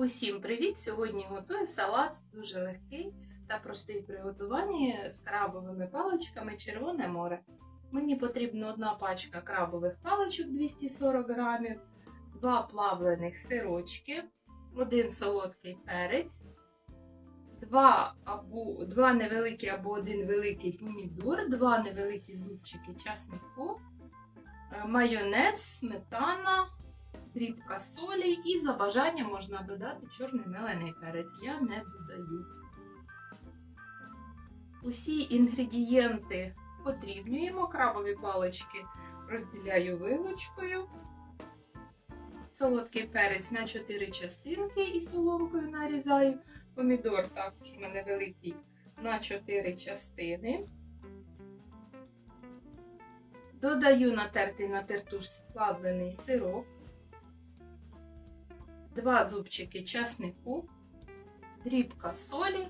Усім привіт! Сьогодні готую салат дуже легкий та простий в приготуванні з крабовими паличками Червоне море. Мені потрібна одна пачка крабових паличок 240 грамів, два плавлених сирочки, один солодкий перець, два, або, два невеликі або один великий помідор, два невеликі зубчики часнику, е, майонез, сметана дрібка солі і за бажанням можна додати чорний мелений перець. Я не додаю. Усі інгредієнти потрібнюємо, крабові палички розділяю вилочкою, солодкий перець на 4 частинки і соломкою нарізаю. Помідор також у мене великий на 4 частини. Додаю натертий на тертушці плавлений сироп. 2 зубчики часнику, дрібка солі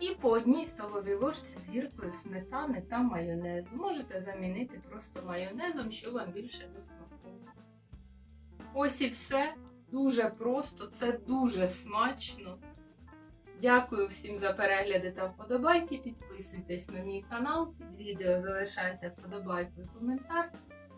і по одній столовій ложці з гіркою сметани та майонезу. Можете замінити просто майонезом, що вам більше до смаку. Ось і все. Дуже просто, це дуже смачно. Дякую всім за перегляди та вподобайки. Підписуйтесь на мій канал, під відео залишайте вподобайку і коментар.